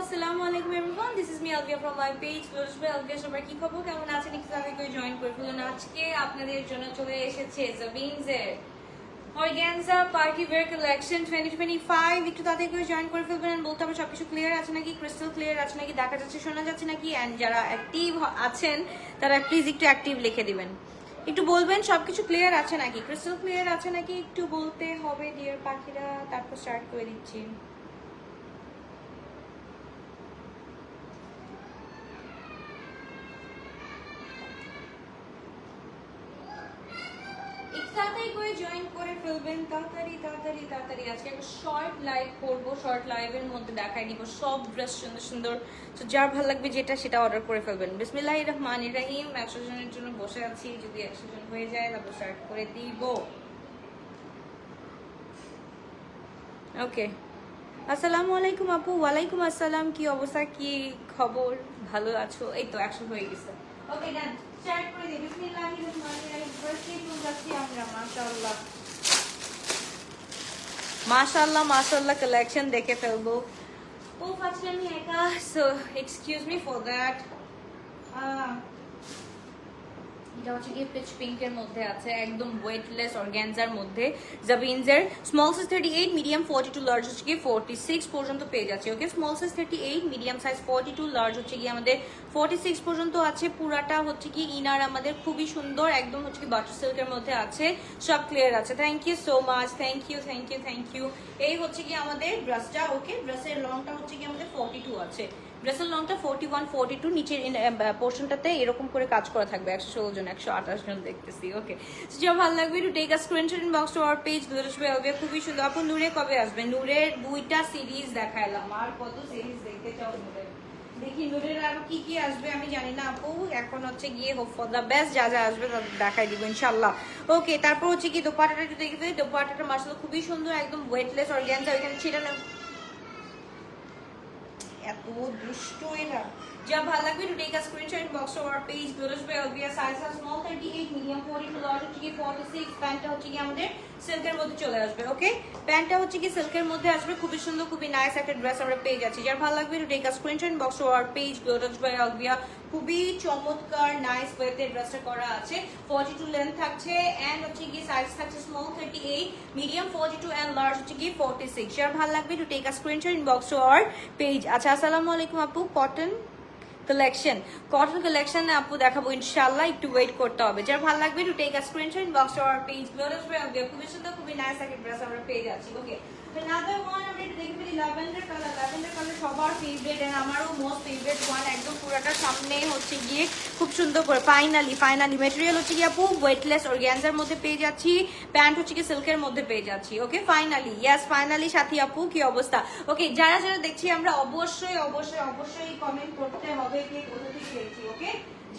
আসসালামু আলাইকুম everyone this page কি খবর? কেমন আছেন? একটু তাদের করে জয়েন করে ফেলুন। আজকে আপনাদের জন্য চলে এসেছে কালেকশন 2025 একটু জয়েন করে ফেলবেন বলতে হবে সবকিছু ক্লিয়ার আছে নাকি? ক্রিস্টাল ক্লিয়ার আছে নাকি? দেখা যাচ্ছে, শোনা যাচ্ছে নাকি? এন্ড যারা অ্যাক্টিভ আছেন, তারা প্লিজ একটু অ্যাক্টিভ লিখে দিবেন। একটু বলবেন, সবকিছু ক্লিয়ার আছে নাকি? ক্রিস্টাল ক্লিয়ার আছে নাকি? একটু বলতে হবে ডিয়ার পাখিরা। তারপর স্টার্ট করে দিচ্ছি একটু তাড়াতাড়ি করে জয়েন করে ফেলবেন, তাড়াতাড়ি তাড়াতাড়ি তাড়াতাড়ি। আজকে একটা শর্ট লাইভ করব শর্ট লাইভের মধ্যে দেখাই দিব সব ড্রেস সুন্দর সুন্দর। তো যার ভালো লাগবে যেটা, সেটা অর্ডার করে ফেলবেন। বিসমিল্লাহ রহমান রাহিম, একশো জনের জন্য বসে আছি। যদি একশো জন হয়ে যায় তারপর স্টার্ট করে দিব। ওকে আসসালামু আলাইকুম আপু, ওয়ালাইকুম আসসালাম। কি অবস্থা? কি খবর? ভালো আছো? এই তো, একশো হয়ে গেছে। ওকে ডান স্টার্ট করে দিই। বিসমিল্লাহির রহমানির রহিম ফার্স্টে চলে যাচ্ছি আমরা মাশাআল্লাহ মাশাআল্লাহ মাশাআল্লাহ কালেকশন দেখে ফেলব ও ফার্স্টে আমি একা so excuse me for that এটা হচ্ছে গিয়ে পিচ পিঙ্কের মধ্যে আছে, একদম ওয়েটলেস অর্গ্যানজার মধ্যে। জাবিনজের small size thirty eight medium forty two large হচ্ছে গিয়ে ফোর্টি সিক্স পর্যন্ত পেয়ে যাচ্ছে okay small size thirty eight medium size forty two large হচ্ছে গিয়ে আমাদের ফোর্টি সিক্স পর্যন্ত আছে। পুরাটা হচ্ছে কি ইনার আমাদের খুবই সুন্দর, একদম হচ্ছে কি বাটার সিল্কের মধ্যে আছে। সব ক্লিয়ার আছে। Thank you so much thank you thank you thank you এই হচ্ছে কি আমাদের ড্রেসটা ওকে ড্রেসের লংটা হচ্ছে কি আমাদের ফোর্টি টু আছে। ড্রেসের লংটা ফোর্টি ওয়ান ফোর্টি টু নিচের পোর্শনটাতে এরকম করে কাজ করা থাকবে। একশো ষোলো জন, একশো আঠাশ জন দেখতেছি। ওকে যা ভালো লাগবে to take a screenshot box to our page দুরসবে হবে খুবই সুন্দর। আপু, নূরে কবে আসবে? নূরের দুইটা সিরিজ দেখাইলাম। আর কত সিরিজ দেখতে চাও নূরের? দেখি, নূরের আর কি কি আসবে আমি জানি না, আপু। এখন হচ্ছে গিয়ে হোপ ফর দ্য বেস্ট যা যা আসবে তা দেখাই দিব ইনশাল্লাহ ওকে তারপর হচ্ছে কি দোপাটাটা একটু দেখবে দোপাটাটা মাসাল খুবই সুন্দর, একদম ওয়েটলেস অর্গ্যানজা ওইখানে ছিটা না এত দুষ্ট এরা যা ভালো লাগবে to take a screenshot box of our page গ্লোরস by Olvia size আর স্মল 38 মিডিয়াম 42 লার্জ হচ্ছে কি 46 প্যান্টটা হচ্ছে কি আমাদের সিল্কের মধ্যে চলে আসবে ওকে প্যান্টটা হচ্ছে কি সিল্কের মধ্যে আসবে, খুবই সুন্দর, খুবই নাইস একটা ড্রেস আমরা পেয়ে যাচ্ছি। যার ভালো লাগবে to take a screenshot box of our page গ্লোরস by অলবিয়া খুবই চমৎকার নাইস ওয়েতে ড্রেসটা করা আছে। 42 লেন্থ থাকছে এন্ড হচ্ছে কি সাইজ থাকছে স্মল 38 মিডিয়াম 42 এন্ড লার্জ হচ্ছে কি 46 যার ভালো লাগবে to take a screenshot inbox of our page আচ্ছা আসসালামু আলাইকুম আপু কটন কালেকশন কটন কালেকশন আপু দেখাবো ইনশাল্লাহ একটু ওয়েট করতে হবে। যার ভালো লাগবে to take a screenshot box our page blog খুবই সুন্দর, খুবই নাইস একটা ড্রেস আমরা পেয়ে যাচ্ছি। ওকে another one আমরা একটু দেখে কালার ল্যাভেন্ডার কালার সবার ফেভারিট এন্ড আমারও মোস্ট ফেভারিট ওয়ান একদম পুরোটা সামনে হচ্ছে গিয়ে খুব সুন্দর করে ফাইনালি ফাইনালি মেটেরিয়াল হচ্ছে গিয়ে আপু ওয়েটলেস অর্গ্যানজার মধ্যে পেয়ে যাচ্ছি প্যান্ট হচ্ছে কি সিল্কের মধ্যে পেয়ে যাচ্ছি ওকে ফাইনালি ইয়াস ফাইনালি সাথী আপু, কি অবস্থা? ওকে যারা যারা দেখছি আমরা অবশ্যই অবশ্যই অবশ্যই কমেন্ট করতে হবে কে কোথা থেকে দেখছি ওকে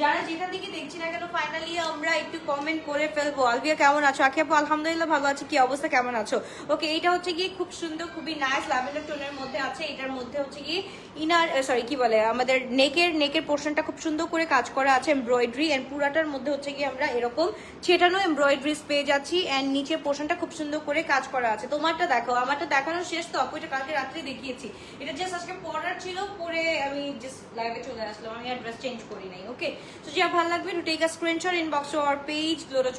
যারা যেখান থেকে দেখছি না কেন ফাইনালি আমরা একটু কমেন্ট করে ফেলব। আলবিয়া, কেমন আছো? আখি আপু, আলহামদুলিল্লাহ ভালো আছি। কি অবস্থা? কেমন আছো? ওকে এইটা হচ্ছে গিয়ে খুব সুন্দর, খুবই নাইস ল্যাভেন্ডার টোনের মধ্যে আছে। এটার মধ্যে হচ্ছে গিয়ে ইনার সরি কি বলে, আমাদের নেকের নেকের পোর্শনটা খুব সুন্দর করে কাজ করা আছে এমব্রয়ডারি এন্ড পুরাটার মধ্যে হচ্ছে গিয়ে আমরা এরকম ছেটানো এমব্রয়ডারিজ পেয়ে যাচ্ছি এন্ড নিচের পোর্শনটা খুব সুন্দর করে কাজ করা আছে। তোমারটা দেখো আমারটা দেখানো শেষ তো, আপু, এটা কালকে রাত্রে দেখিয়েছি। এটা জাস্ট আজকে পরার ছিল, পরে আমি জাস্ট লাইভে চলে আসলাম, আমি আর ড্রেস চেঞ্জ করি নাই ওকে তো যা ভালো লাগবে to take a screenshot inbox to our page গ্লোরজ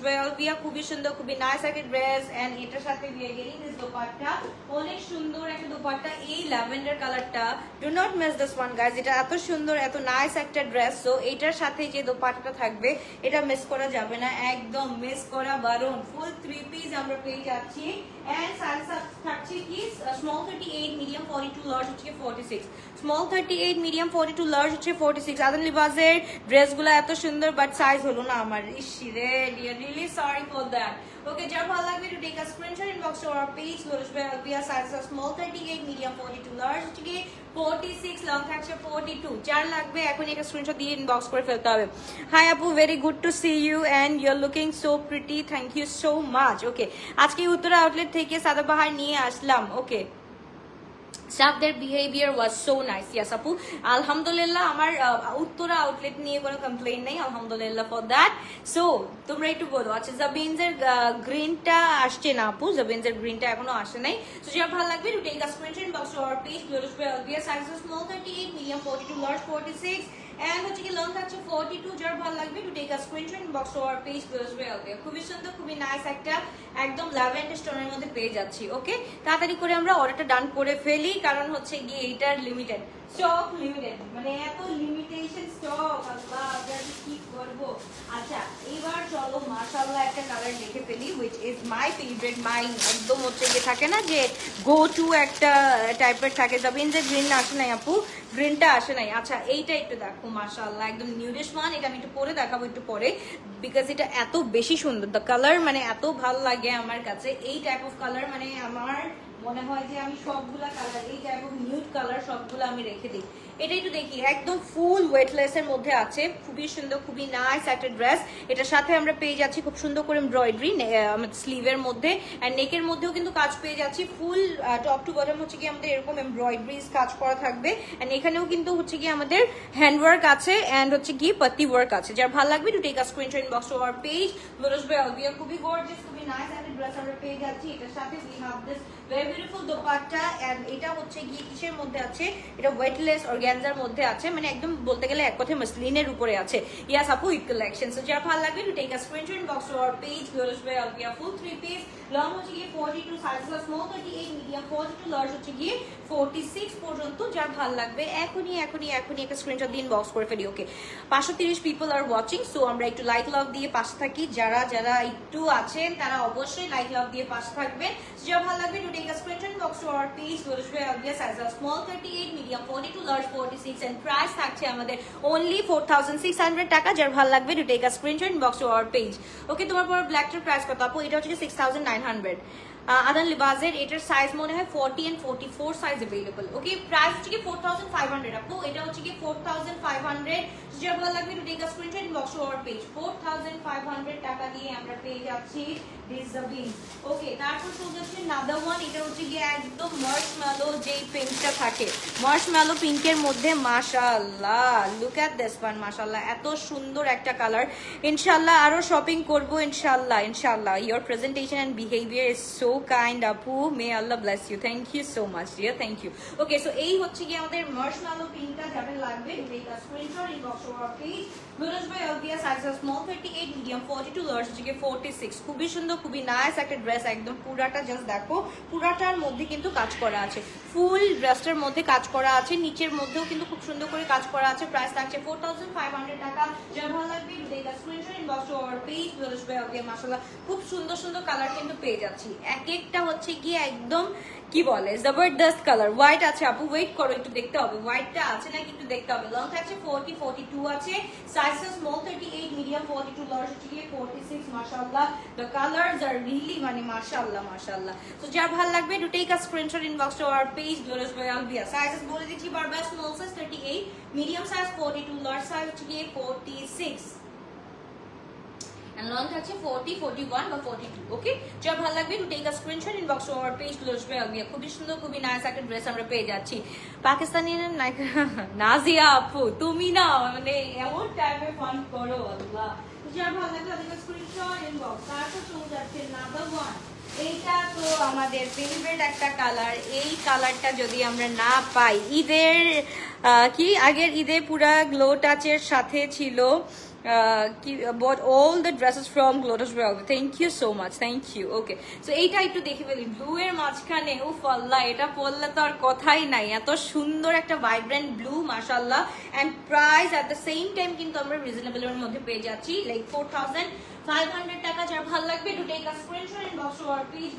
খুবই সুন্দর, খুবই নাইস একটা ড্রেস এটার সাথে দিয়ে দিস দোপাট্টা। অনেক সুন্দর একটা দোপাট্টা, এই ল্যাভেন্ডার কালারটা do not miss this one এটা এত সুন্দর, এত নাইস একটা ড্রেস সো এটার সাথে যে দোপাট্টাটা থাকবে, এটা মিস করা যাবে না, একদম মিস করা বারণ। ফুল থ্রি পিস আমরা পেয়ে যাচ্ছি। এন্ড সাইজ থাকছে কি? Small thirty eight medium forty two large হচ্ছে forty six small thirty eight medium forty two large হচ্ছে ফর্টি সিক্স আদান লিবাজের ড্রেসগুলো এত সুন্দর বাট সাইজ হলো না আমার। ইসি রে really sorry for that okay যার ভালো লাগবে to take a screenshot inbox to our page লোরস by Olvia size small thirty eight medium forty two large হচ্ছে কি ফোর্টি লং থাকছে ফোর্টি টু যার লাগবে এখন একটা স্ক্রিনশট দিয়ে ইনবক্স করে ফেলতে হবে। হাই আপু very good to see you and your looking so pretty thank you so much okay আজকে উত্তরা আউটলেট থেকে সাদাবাহার নিয়ে আসলাম। ওকে স্টাফদের behaviour was so nice yes আপু আলহামদুলিল্লাহ আমার উত্তরা আউটলেট নিয়ে কোনো কমপ্লেন নেই, আলহামদুলিল্লাহ ফর দ্যাট সো তোমরা একটু বলো আচ্ছা জাবিনসের গ্রিনটা আসছে না আপু জাবিনজের গ্রিনটা এখনও আসে নাই। সো যেটা ভালো লাগবে to take the screenshot box our page গ্লোরিশ by Olvia size small 38 medium 42 large 46 and হচ্ছে কি লং থাকছে 42 যার ভালো লাগবে to take a screenshot box our page গ্লোরিশ okay খুবই সুন্দর, খুবই নাইস একটা, একদম ল্যাভেন্ডার স্টোনের মধ্যে পেয়ে যাচ্ছি ওকে তাড়াতাড়ি করে আমরা অর্ডারটা ডান করে ফেলি, কারণ হচ্ছে গিয়ে এটার লিমিটেড স্টক লিমিটেড মানে এত লিমিটেশন স্টক আল্লাহ, আমরা কি করব? আচ্ছা এবার চলো, মাশাআল্লাহ, একটা কালার দেখে ফেলি which is my favourite my একদম হচ্ছে গিয়ে থাকে না যে গো টু একটা টাইপের থাকে। যাবেন যে গ্রিন আসে নাই আপু গ্রিনটা আসে নাই। আচ্ছা এইটা একটু দেখো, মাশাআল্লাহ, একদম নিউডিশ মান এটা আমি একটু পরে দেখাবো একটু পরে বিকজ এটা এত বেশি সুন্দর। দ্য কালার মানে এত ভালো লাগে আমার কাছে, এই টাইপ অফ কালার মানে আমার মনে হয় যে আমি সবগুলা কালার এই যে অফ নিউড কালার সবগুলো আমি রেখে দিই। এটা একটু দেখি, একদম ফুল ওয়েটলেস এর মধ্যে আছে। খুবই সুন্দর, খুবই নাইস একটা ড্রেস এটার সাথে আমরা পেয়ে যাচ্ছি খুব সুন্দর করে এমব্রয়ডারি স্লিভের মধ্যে। অ্যান্ড নেকের মধ্যেও কিন্তু কাজ পেয়ে যাচ্ছি ফুল টপ টু বটম হচ্ছে কি আমাদের এরকম এমব্রয়ডারিজ কাজ করা থাকবে। অ্যান্ড এখানেও কিন্তু হচ্ছে কি আমাদের হ্যান্ড ওয়ার্ক আছে অ্যান্ড হচ্ছে কি পাতি ওয়ার্ক আছে। যার ভালো লাগবে to take a screenshot inbox to our page Olvia খুবই গর্জিয়াস খুবই নাইস একটা ড্রেস আমরা পেয়ে যাচ্ছি। এটার সাথে we have this very beautiful dupatta and এটা হচ্ছে গিয়ে কিসের মধ্যে আছে? এটা ওয়েটলেস অর্গ্যানজার মধ্যে আছে মানে একদম বলতে গেলে এক কথায় মসলিনের উপরে আছে। ইয়াস আপু ইট কালেকশন সো যার ভালো লাগবে to take a screenshot box to our page গ্লোরিশ by Olvia full three piece long হচ্ছে গিয়ে 42 সাইজ স্মল 38 মিডিয়াম 42 লার্জ হচ্ছে গিয়ে 46 পর্যন্ত। যার ভালো লাগবে, এখনই এখনই এখনই একটা স্ক্রিনশট দিন বক্স করে ফেলি okay 530 people are watching so আমরা একটু লাইক লাভ দিয়ে পাশে থাকি। যারা যারা একটু আছেন, তারা অবশ্যই লাইক লাভ দিয়ে পাশে থাকবেন। যা ভালো লাগবে to take a screenshot box to our page গ্লোরিশ by Olvia size small 38 medium 42 large forty six and price থাকছে আমাদের only four thousand six hundred টাকা, যার ভালো লাগবে to take a screenshot box to our page okay তোমার পর ব্ল্যাকটার price কত? আপু, এটা হচ্ছে সিক্স থাউজেন্ড নাইন হান্ড্রেড আদান লিবাজের এটার সাইজ মনে হয় forty and forty four size available okay price হচ্ছে কি ফোর থাউজেন্ড ফাইভ হান্ড্রেড আপু, এটা হচ্ছে কি ফোর থাউজেন্ড ফাইভ হান্ড্রেড যেটা ভালো লাগবে to take a screenshot box to our page four thousand five hundred টাকা দিয়ে আমরা পেয়ে যাচ্ছি। ডিজাবিন ওকে আপু মে আল্লাহ থ্যাংক ইউ সো থ্যাংক এই হচ্ছে গিয়ে আমাদের লাগবে take a screenshot inbox or please Lunas by Olvia size is 38 medium 42 large হচ্ছে 46 খুবই সুন্দর খুবই নাইস একটা ড্রেস একদম পুরাটা জাস্ট দেখো, পুরাটার মধ্যে কিন্তু কাজ করা আছে। ফুল ড্রেসটার মধ্যে কাজ করা আছে, নিচের মধ্যেও কিন্তু খুব সুন্দর করে কাজ করা আছে প্রাইস থাকছে 4500 টাকা। যার ভালো লাগবে টেক খুব সুন্দর সুন্দর কালার কিন্তু পেয়ে যাচ্ছি। এক একটা হচ্ছে গিয়ে একদম কি বলে? জবরদস্ত কালার হোয়াইট আছে, আপু ওয়েট করো, একটু দেখতে হবে। হোয়াইটটা আছে নাকি একটু দেখতে হবে। লং থাকছে 40 42 আছে। সাইজ স্মল 38 মিডিয়াম 42 লার্জ হচ্ছে গিয়ে 46 মাশাআল্লাহ দ্য কালারস আর রিয়েলি মানে মাশাআল্লাহ মাশাআল্লাহ তো যার ভালো লাগবে to take a screenshot inbox to our page glorious by Olvia sizes বলে দিচ্ছি বারবার small size 38 medium size 42 large size হচ্ছে গিয়ে 46 and long থাকছে 40 41 বা 42 ওকে যা ভালো লাগবে to take a screenshot inbox to our page close by খুবই সুন্দর খুবই নাইস একটা ড্রেস আমরা পেয়ে যাচ্ছি পাকিস্তানি নাজিয়া আপু তুমি না মানে এমন টাইপের ফান করো আল্লাহ যা ভালো লাগবে তাদের স্ক্রিনশট ইনবক্স তারপর চলে যাচ্ছে নাম্বার ওয়ান এইটা তো আমাদের ফেভারিট একটা কালার এই কালারটা যদি আমরা না পাই ঈদের কি আগের ঈদে পুরা গ্লো টাচের সাথে ছিল uh, bought all the dresses from Lotus thank you so much thank you okay so এইটা একটু দেখে ফেলি। ব্লু এর মাঝখানে ও ফাল্লা এটা পরলে তো আর কথাই নাই। এত সুন্দর একটা ভাইব্রেন্ট ব্লু মাশাল্লাহ and price at the same time কিন্তু আমরা রিজনেবল এর মধ্যে পেয়ে যাচ্ছি like four thousand five hundred টাকা যার ভালো লাগবে to take a screenshot to our page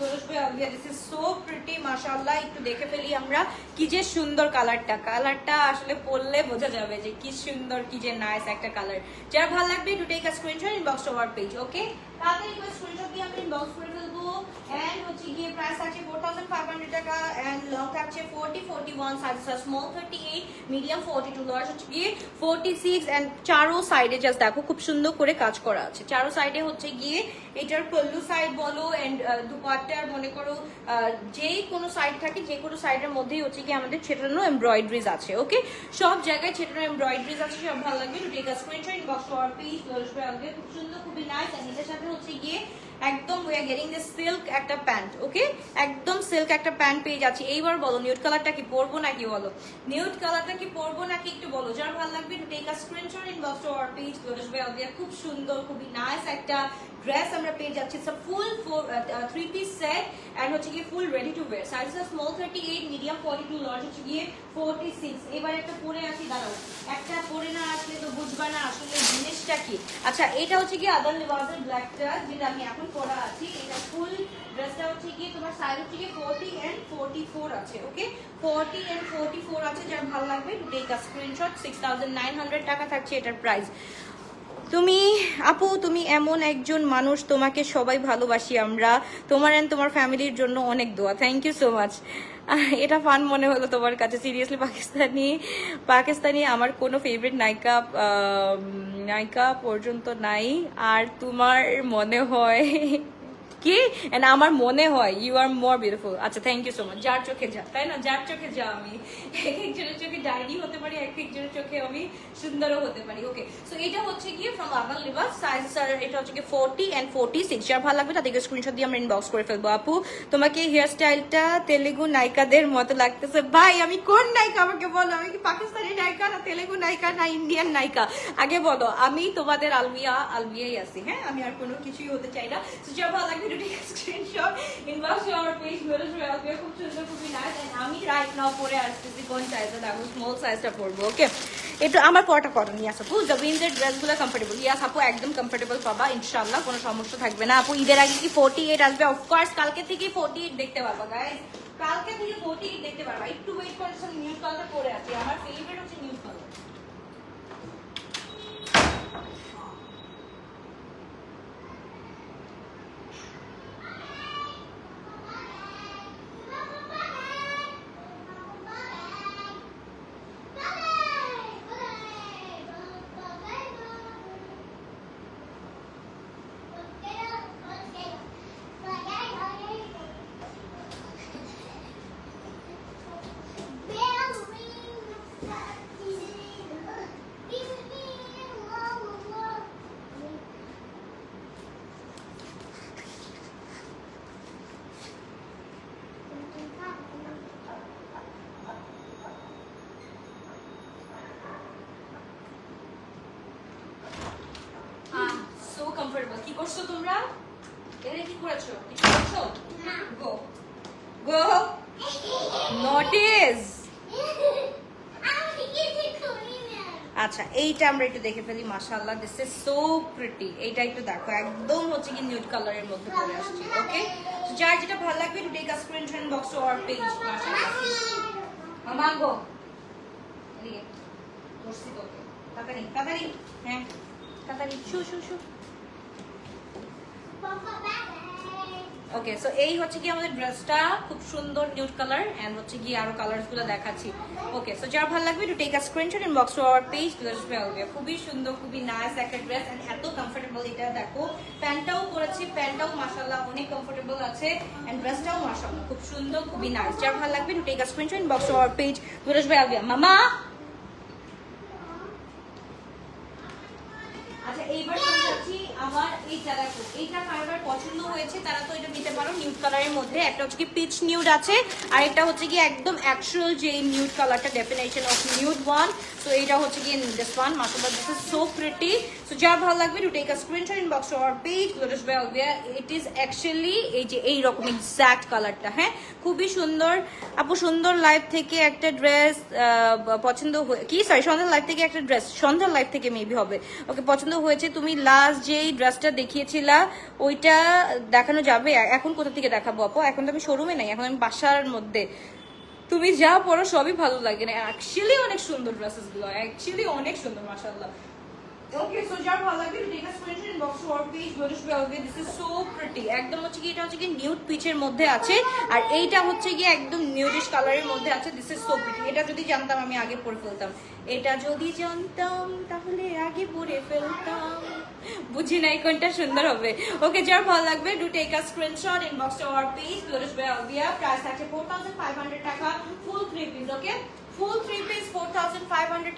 this is so pretty মাশাআল্লাহ, একটু দেখে ফেলি আমরা কি যে সুন্দর কালারটা কালারটা আসলে পরলে বোঝা যাবে যে কি সুন্দর, কি যে নাইস একটা কালার যার ভালো লাগবে to take a screenshot inbox to our page okay তাড়াতাড়ি করে স্ক্রিনশট দিয়ে আমরা ইনবক্স করে এন্ড হচ্ছে গিয়ে প্রাইস আছে ফোর থাউজেন্ড ফাইভ হান্ড্রেড টাকা এন্ড লং থাকছে forty forty one size small thirty eight medium forty two large হচ্ছে গিয়ে ফোরটি সিক্স অ্যান্ড চারো সাইডে জাস্ট দেখো খুব সুন্দর করে কাজ করা আছে। চারো সাইডে হচ্ছে গিয়ে এটার পল্লু সাইড বলো অ্যান্ড দুপাট্টার মনে করো যেই কোনো সাইড থাকে যে কোনো সাইডের মধ্যেই হচ্ছে গিয়ে আমাদের ছেটানো এমব্রয়ডারিজ আছে ওকে সব জায়গায় ছেটানো এমব্রয়ডারিজ আছে, সব ভালো লাগবে। To take a screenshot inbox for piece আসবে খুব সুন্দর, খুবই নাইস এন্ড এটার সাথে হচ্ছে গিয়ে একদম we are getting this silk একটা প্যান্ট ওকে একদম সিল্ক একটা প্যান্ট পেয়ে যাচ্ছি। এইবার বলো নিউড কালারটা কি পরবো নাকি বলো? নিউড কালারটা কি পরবো নাকি একটু বলো? যার ভালো লাগবে take a screenshot inbox to our page আসবে আগে খুব সুন্দর, খুবই নাইস একটা ড্রেস আমরা পেয়ে যাচ্ছি। Full three piece set and হচ্ছে গিয়ে full ready to wear size small thirty eight medium forty two large হচ্ছে গিয়ে ফোরটি সিক্স এবার একটা পরে আসি, দাঁড়াও। একটা পরে না আসলে তো না আসলে জিনিসটা আচ্ছা এটা হচ্ছে আদার ব্ল্যাকটা যেটা আমি এখন আছি। এটা ফুল ড্রেসটা হচ্ছে গিয়ে তোমার অ্যান্ড ফোর আছে ওকে অ্যান্ড ফোর আছে, যার ভালো লাগবে সিক্স থাউজেন্ড নাইন হান্ড্রেড টাকা থাকছে এটার প্রাইস তুমি, আপু, তুমি এমন একজন মানুষ, তোমাকে সবাই ভালোবাসি আমরা। তোমার অ্যান্ড তোমার ফ্যামিলির জন্য অনেক দোয়া। থ্যাংক ইউ সো মাচ এটা ফান মনে হলো তোমার কাছে। সিরিয়াসলি পাকিস্তানি পাকিস্তানি আমার কোনো ফেভারিট নায়িকা নায়িকা পর্যন্ত নাই। আর তোমার মনে হয় কি? এন্ড আমার মনে হয় ইউ আর মোর বিউটিফুল আচ্ছা থ্যাংক ইউ সো মাচ যার চোখে যা, তাই না? যার চোখে যা আমি। এক একজনের চোখে ডাইনি হতে পারি, এক একজনের চোখে আমি সুন্দরও হতে পারি। ওকে সো এটা হচ্ছে গিয়ে ফ্রম আগাল লিভার সাইজ স্যার এটা হচ্ছে গিয়ে ফোরটি অ্যান্ড ফোরটি সিক্স যার ভালো লাগবে তাদেরকে স্ক্রিনশট দিয়ে আমরা ইনবক্স করে ফেলব। আপু, তোমাকে হেয়ার স্টাইলটা তেলেগু নায়িকাদের মতো লাগতেছে। ভাই, আমি কোন নায়িকা? আমাকে বলো, আমি কি পাকিস্তানি নায়িকা না তেলেগু নায়িকা না ইন্ডিয়ান নায়িকা? আগে বলো, আমি তোমাদের আলমিয়া, আলমিয়াই আছি হ্যাঁ? আমি আর কোনো কিছুই হতে চাই না। যা ভালো লাগবে একটু স্ক্রিনশট ইনবক্স আমার পেজ মেরে শুয়ে আসবে খুব সুন্দর খুবই নাইস আমি রাইট নাও পরে আসতেছি কোন সাইজে দেখো স্মল সাইজটা পরবো ওকে এটা আমার করো নিয়ে আসো আপু জবিনদের ড্রেসগুলো কমফোর্টেবল ইয়াস আপু, একদম কমফোর্টেবল পাবা ইনশাল্লাহ কোনো সমস্যা থাকবে না। আপু, ঈদের আগে কি ফোর্টি এইট আসবে অফকোর্স কালকে থেকে ফোর্টি এইট দেখতে পারবা গাইজ কালকে থেকে ফোর্টি এইট দেখতে পারবা। একটু ওয়েট করে নিউজ কালারটা পরে আছি, আমার ফেভারিট হচ্ছে নিউজ কালার করছ তোমরা এখানে কি করেছ? কিছু করছ? গো। গো। নোটিস আচ্ছা এইটা আমরা একটু দেখে ফেলি মাশাআল্লাহ দিস ইজ সো প্রিটি এইটা একটু দেখো একদম হচ্ছে কি নিউড কালারের মধ্যে পড়ে আসছে ওকে যার যেটা ভালো লাগবে to take a screenshot box our page মাশাআল্লাহ। মামা গো। এদিকে বসছি তোকে। তাড়াতাড়ি তাড়াতাড়ি হ্যাঁ তাড়াতাড়ি শু শু শু। ওকে সো এই হচ্ছে কি আমাদের ড্রেসটা খুব সুন্দর নিউড কালার এন্ড হচ্ছে কি আরও কালারসগুলো দেখাচ্ছি। ওকে সো যার ভালো লাগবে to take a screenshot inbox to our page dress ফেলবে খুবই সুন্দর, খুবই নাইস একটা ড্রেস এন্ড এত কমফোর্টেবল এটা দেখো। প্যান্টটাও পরেছি, প্যান্টটাও মাশাআল্লাহ অনেক কমফোর্টেবল আছে এন্ড ড্রেসটাও মাশাআল্লাহ, খুব সুন্দর, খুবই নাইস যার ভালো লাগবে to take a screenshot inbox to our page dress মামা! এইটা দেখো, এইটা কারোর পছন্দ হয়েছে, তারা তো এটা নিতে পারো কালারের মধ্যে। একটা হচ্ছে কি পিচ আছে, আর হচ্ছে কি একদম অ্যাকচুয়াল যে কালারটা ডেফিনেশন অফ ওয়ান হচ্ছে কি this one this is so pretty so যার ভালো লাগবে to take a screenshot our page lotus বেলভিয়া it is actually এই যে এই রকম এক্স্যাক্ট কালারটা হ্যাঁ? খুবই সুন্দর। আপু, সুন্দর লাইফ থেকে একটা ড্রেস পছন্দ কি? সরি সন্ধ্যার লাইফ থেকে একটা ড্রেস সন্ধ্যার লাইফ থেকে মেবি হবে। ওকে, পছন্দ হয়েছে, তুমি লাস্ট যেই ড্রেসটা দেখিয়েছিলা ওইটা দেখানো যাবে। এখন কোথা থেকে দেখাবো আপু? এখন তো আমি শোরুমে নাই, এখন আমি বাসার মধ্যে। তুমি যা পড়ো সবই ভালো লাগে না। অ্যাকচুয়ালি অনেক সুন্দর ড্রেসেসগুলো অ্যাকচুয়ালি অনেক সুন্দর, মাশাআল্লাহ। ওকে সো যার ভালো লাগবে take a screenshot inbox to our page lotus velvet this is so pretty একদম হচ্ছে কি এটা হচ্ছে কি নিউড পিচের মধ্যে আছে আর এইটা হচ্ছে কি একদম নিউডিশ কালারের মধ্যে আছে দিস ইজ সো প্রিটি এটা যদি জানতাম আমি আগে পরে ফেলতাম এটা যদি জানতাম তাহলে আগে পরে ফেলতাম বুঝি নাই কোনটা সুন্দর হবে ওকে যার ভালো লাগবে do take a screenshot inbox to our page lotus ভেলভিয়া price আছে 4500 টাকা full three piece okay full three piece four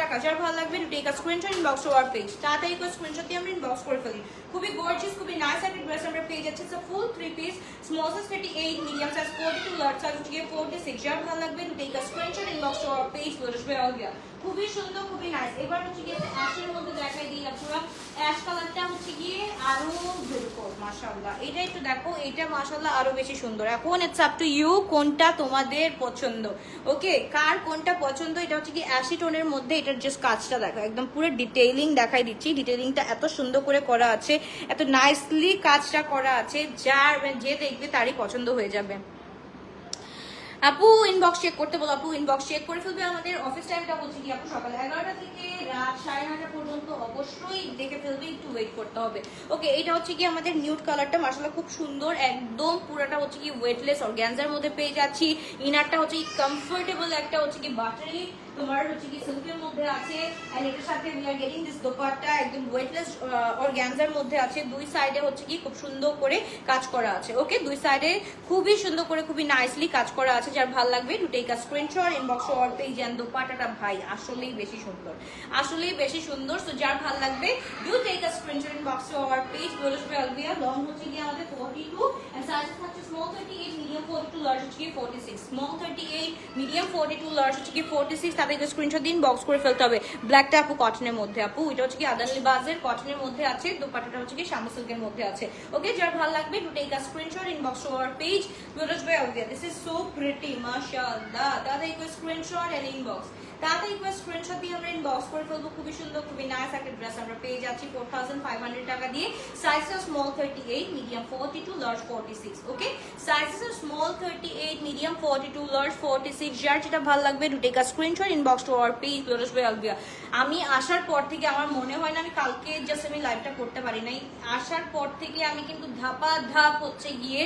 টাকা। যার ভালো লাগবে to take a screenshot inbox to our page তাড়াতাড়ি করে স্ক্রিনশট দিয়ে আমরা ইনবক্স করে ফেলি। খুবই গর্জিয়াস খুবই নাইস একটা ড্রেস আমরা পেয়ে যাচ্ছি। Full three piece small size thirty eight medium size forty two large size হচ্ছে ফোর্টি সিক্স যার ভালো লাগবে to take a screenshot inbox to our page lotus all দিয়া খুবই সুন্দর, খুবই নাইস এবার হচ্ছে গিয়ে অ্যাশের মধ্যে দেখাই দিই আপনারা। অ্যাশ কালারটা হচ্ছে গিয়ে আরও বিউটিফুল মাশাআল্লাহ। এটা একটু দেখো, এটা মাশাআল্লাহ আরও বেশি সুন্দর। এখন ইটস আপ টু ইউ কোনটা তোমাদের পছন্দ। ওকে কার কোনটা পছন্দ, এটা হচ্ছে কি অ্যাশি টোনের মধ্যে এটার জাস্ট কাজটা দেখো, একদম পুরো ডিটেইলিং দেখাই দিচ্ছি ডিটেইলিংটা এত সুন্দর করে করা আছে, এত নাইসলি কাজটা করা আছে, যার যে দেখবে তারই পছন্দ হয়ে যাবে। আপু ইনবক্স চেক করতে বলো, আপু ইনবক্স চেক করে ফেলবে আমাদের অফিস টাইমটা বলছি কি আপু, সকাল এগারোটা থেকে সাড়ে পর্যন্ত অবশ্যই খুব সুন্দর ওয়েটলেস মধ্যে আছে। দুই সাইডে হচ্ছে কি খুব সুন্দর করে কাজ করা আছে। ওকে দুই সাইডে খুবই সুন্দর করে, খুবই নাইসলি কাজ করা আছে। যার ভালো লাগবে টু টেক আ ইনবক্স ভাই, আসলেই বেশি সুন্দর। আসলেই বেশি সুন্দর। সো যার ভালো লাগবে do take a screenshot inbox or page goals বেলভিয়া লং হচ্ছে কি আমাদের 42 এন্ড সাইজ থাকছে স্মল 38 মিডিয়াম 42 লার্জ হচ্ছে কি 46 স্মল 38 মিডিয়াম 42 লার্জ হচ্ছে কি 46 তাদেরকে স্ক্রিনশট দিন বক্স করে ফেলতে হবে। ব্ল্যাকটা আপু কটনের মধ্যে আপু। এটা হচ্ছে কি আদানি বাজের কটনের মধ্যে আছে। দোপাট্টাটা হচ্ছে কি শামু সিল্কের মধ্যে আছে। ওকে যার ভালো লাগবে to take a screenshot inbox to our page goals বেলভিয়া দিস ইজ সো প্রিটি মাশাআল্লাহ। তাদেরকে স্ক্রিনশট এন্ড ইনবক্স করে স্ক্রিনশট দিয়ে আমরা ইনবক্স করে ফেলব খুবই সুন্দর, খুবই নাইস একটা ড্রেস আমরা পেয়ে যাচ্ছি ফোর টাকা দিয়ে সাইজটা small thirty eight medium forty two large forty six okay sizes small thirty eight medium forty two large forty six যার যেটা ভালো লাগবে to take screenshot inbox to our page lotus by আলবিয়া আমি আসার পর থেকে আমার মনে হয় না আমি কালকে জাস্ট আমি লাইভটা করতে পারি নাই। আসার পর থেকে আমি কিন্তু ধাপা ধাপ হচ্ছে গিয়ে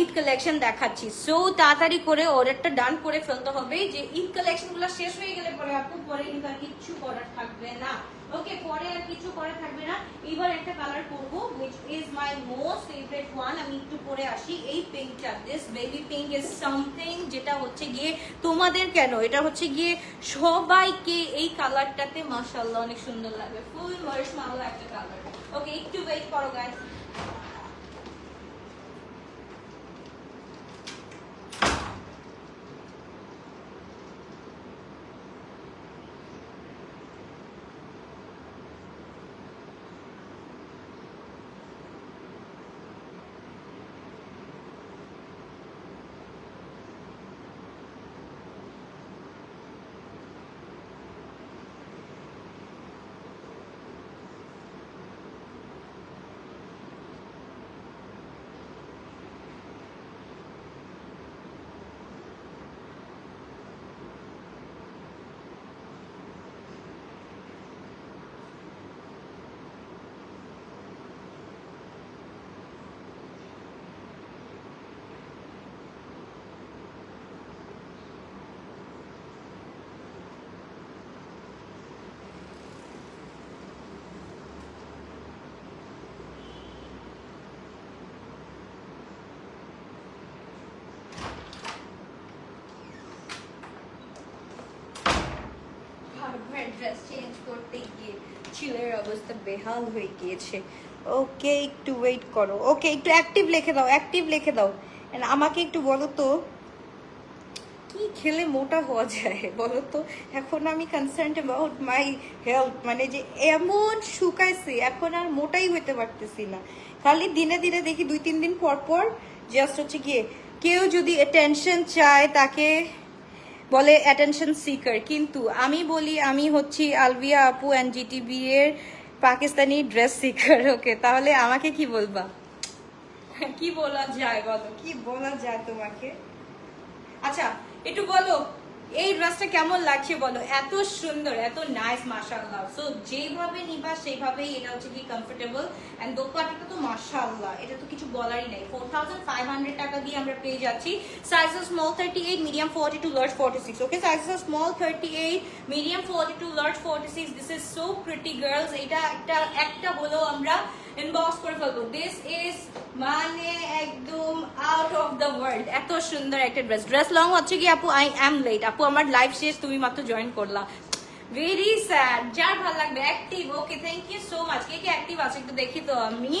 ঈদ কালেকশন দেখাচ্ছি। সো তাড়াতাড়ি করে অর্ডারটা ডান করে ফেলতে হবে যে ঈদ কালেকশনগুলো শেষ হয়ে গেলে পরে আপু পরে কিন্তু আর কিচ্ছু করার থাকবে না। ওকে পরে আর কিছু করার থাকবে না। এবার একটা কালার করব, which is my most favorite one. আমি একটু পরে আসি। এই পিঙ্কটা this baby pink is something যেটা হচ্ছে গিয়ে তোমাদের কেন? এটা হচ্ছে গিয়ে সবাইকে এই কালারটাতে মাশাআল্লাহ, অনেক সুন্দর লাগবে। ফুল মার্শ মালো একটা কালার ওকে একটু ওয়েট করো গাইস বারবার ড্রেস চেঞ্জ করতে গিয়ে চিলের অবস্থা বেহাল হয়ে গিয়েছে। ওকে একটু ওয়েট করো, ওকে একটু অ্যাক্টিভ লিখে দাও অ্যাক্টিভ লিখে দাও। আমাকে একটু বলো তো, কি খেলে মোটা হওয়া যায় বলো তো? এখন আমি কনসার্ন অ্যাবাউট মাই হেলথ মানে যে এমন শুকাইছি, এখন আর মোটাই হইতে পারতেছি না। খালি দিনে দিনে দেখি দুই তিন দিন পর পর জাস্ট হচ্ছে গিয়ে কেউ যদি টেনশন চায় তাকে বলে অ্যাটেনশন সিকার কিন্তু আমি বলি আমি হচ্ছি আলভিয়া আপু অ্যান্ড জিটিবি এর পাকিস্তানি ড্রেস সিকার ওকে তাহলে আমাকে কি বলবা? কি বলা যায় বলো? কি বলা যায় তোমাকে? আচ্ছা একটু বলো এই ড্রেসটা কেমন লাগছে বলো? এত সুন্দর, এত নাইস মাশাআল্লাহ। সো যেভাবে নিবা, সেইভাবেই এটা হচ্ছে কি কমফোর্টেবল এন্ড দোপাট্টাটা তো মাশাআল্লাহ, এটা তো কিছু বলারই নাই। 4500 টাকা দিয়ে আমরা পেয়ে যাচ্ছি। Size small 38 medium 42 large 46 okay size small 38 medium 42 large 46 this is so pretty girls এটা একটা একটা হলো আমরা ইনবক্স করে ফেলব। দিস ইজ মানে একদম আউট অফ দ্য ওয়ার্ল্ড এত সুন্দর একটা ড্রেস ড্রেস লং হচ্ছে কি, আপু? আই অ্যাম লেট আপু, আমার লাইফ শেষ, তুমি মাত্র জয়েন করলা। ভেরি স্যাড যার ভালো লাগবে active okay thank you so much কে কে অ্যাক্টিভ আছে একটু দেখি তো আমি।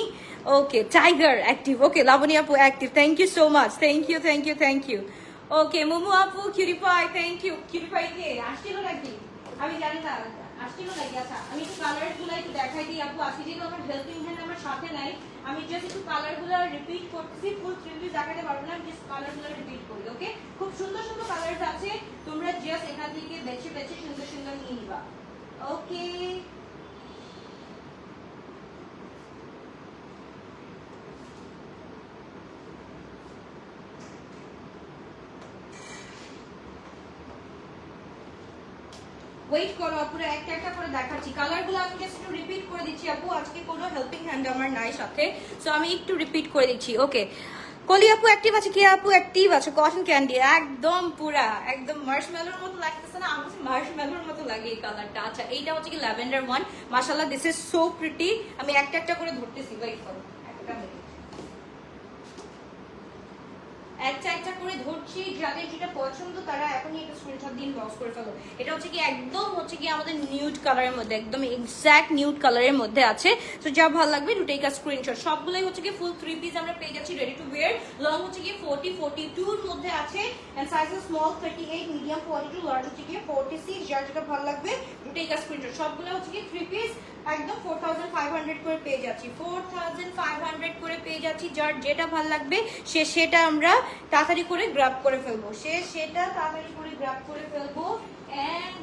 Okay tiger active okay Labani আপু active thank you so much thank you thank you thank you okay Momo আপু কিউরিফাই থ্যাংক ইউ কিউরিফাই কে? আসছিল নাকি? আমি জানি না। আসছিল নাকি আচ্ছা আমি একটু কালারগুলো একটু দেখাই দিই। আপু, আজকে যেহেতু আমার হেল্পিং হ্যান্ড আমার সাথে নাই, আমি জাস্ট একটু কালারগুলো রিপিট করতেছি ফুল থ্রি দেখাতে পারব না জাস্ট কালারগুলো রিপিট করি ওকে খুব সুন্দর সুন্দর কালার আছে, তোমরা জাস্ট এখান থেকে বেছে বেছে সুন্দর সুন্দর নিয়ে নিবা ওকে ওয়েট করো আপুরা, একটা একটা করে দেখাচ্ছি। কালারগুলো আমি জাস্ট একটু রিপিট করে দিচ্ছি আপু। আজকে কোনো হেল্পিং হ্যান্ড আমার নাই সাথে। সো আমি একটু রিপিট করে দিচ্ছি। ওকে কলি আপু অ্যাক্টিভ আছে কি আপু? অ্যাক্টিভ আছে। কটন ক্যান্ডি একদম পুরা। একদম মার্শমেলোর মতো লাগতেছে না। আমার মার্শমেলোর মতো লাগে এই কালারটা আচ্ছা এইটা হচ্ছে কি ল্যাভেন্ডার ওয়ান মাশাআল্লাহ দিস ইজ সো প্রিটি আমি একটা একটা করে ধরতেছি। ওয়েট করো একটা minute। একটা একটা করে ধরছি, যাদের যেটা পছন্দ তারা এখনই একটা স্ক্রিনশট দিন বক্স করে ফেলো। এটা হচ্ছে কি একদম হচ্ছে কি আমাদের নিউড কালারের মধ্যে, একদম এক্স্যাক্ট নিউড কালারের মধ্যে আছে। তো যা ভালো লাগবে টেক আ স্ক্রিনশট সবগুলোই হচ্ছে কি ফুল থ্রি পিস আমরা পেয়ে যাচ্ছি রেডি টু ওয়্যার লং হচ্ছে কি ফোর্টি ফোর্টি টুর মধ্যে আছে and size small thirty eight medium forty two large হচ্ছে কি ফোর্টি সিক্স যার যেটা ভালো লাগবে টেক আ স্ক্রিনশট সবগুলো হচ্ছে কি থ্রি পিস একদম ফোর থাউজেন্ড ফাইভ হান্ড্রেড করে পেয়ে যাচ্ছি। ফোর থাউজেন্ড ফাইভ হান্ড্রেড করে পেয়ে যাচ্ছি, যার যেটা ভালো লাগবে, সে সেটা আমরা তাড়াতাড়ি করে গ্রাব করে ফেলব। সে সেটা তাড়াতাড়ি করে গ্রাব করে ফেলব। এন্ড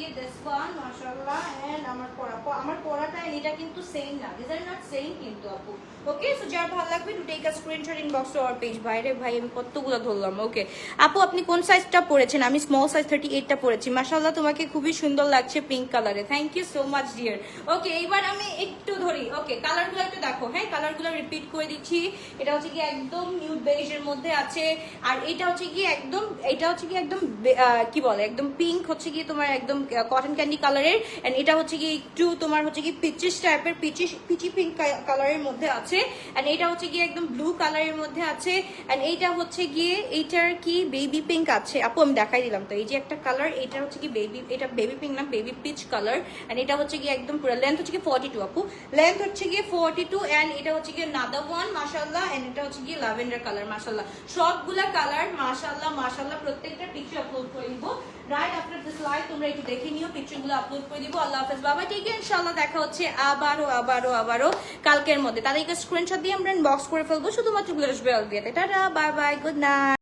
গিয়ে দিস ওয়ান মাশাআল্লাহ এন্ড আমার পড়া। আমার পড়াটা এটা কিন্তু সেম না। দিস আর নট সেম কিন্তু আপু। ওকে সো যার ভালো লাগবে to take a screenshot inbox to our page বাইরে ভাই, আমি কতগুলো ধরলাম ওকে আপু, আপনি কোন সাইজটা পড়েছেন? আমি স্মল সাইজ থার্টি এইটটা পড়েছি। মাশাআল্লাহ, তোমাকে খুবই সুন্দর লাগছে পিঙ্ক কালারে thank you so much dear okay এইবার আমি একটু ধরি। ওকে কালারগুলো একটু দেখো। হ্যাঁ কালারগুলো রিপিট করে দিচ্ছি। এটা হচ্ছে কি একদম নিউড বেজের মধ্যে আছে। আর এটা হচ্ছে কি একদম এটা হচ্ছে কি একদম কি বলে? একদম পিঙ্ক হচ্ছে কি তোমার একদম কটন ক্যান্ডি কালারের এন্ড এটা হচ্ছে কি একটু তোমার হচ্ছে কি পিচিস টাইপের পিচিস পিচি পিঙ্ক কালারের মধ্যে আছে এন্ড এটা হচ্ছে কি একদম ব্লু কালারের মধ্যে আছে এন্ড এইটা হচ্ছে গিয়ে এইটার কি বেবি পিঙ্ক আছে। আপু, আমি দেখাই দিলাম তো, এই যে একটা কালার এটা হচ্ছে কি বেবি এটা বেবি পিঙ্ক না বেবি পিচ কালার এন্ড এটা হচ্ছে গিয়ে একদম পুরো লেন্থ হচ্ছে কি ফর্টি টু আপু। লেন্থ হচ্ছে গিয়ে ফর্টি টু এন্ড এটা হচ্ছে গিয়ে নাদা ওয়ান মাসাল্লাহ এন্ড এটা হচ্ছে গিয়ে ল্যাভেন্ডার কালার মাসাল্লাহ সবগুলা কালার মাসাল্লাহ মাসাল্লাহ প্রত্যেকটা পিকচার আপলোড করে রাইট আফটার দিস লাইভ তোমরা একটু দেখে নিও পিকচারগুলো আপলোড করে দিব। আল্লাহ হাফেজ, বাবা, ঠিক আছে? ইনশাআল্লাহ দেখা হচ্ছে আবারও আবারও আবারও কালকের মধ্যে। তাদেরকে স্ক্রিনশট দিয়ে আমরা বক্স করে ফেলব, শুধুমাত্র গ্লোস বেল দিয়ে। Tata, bye bye good night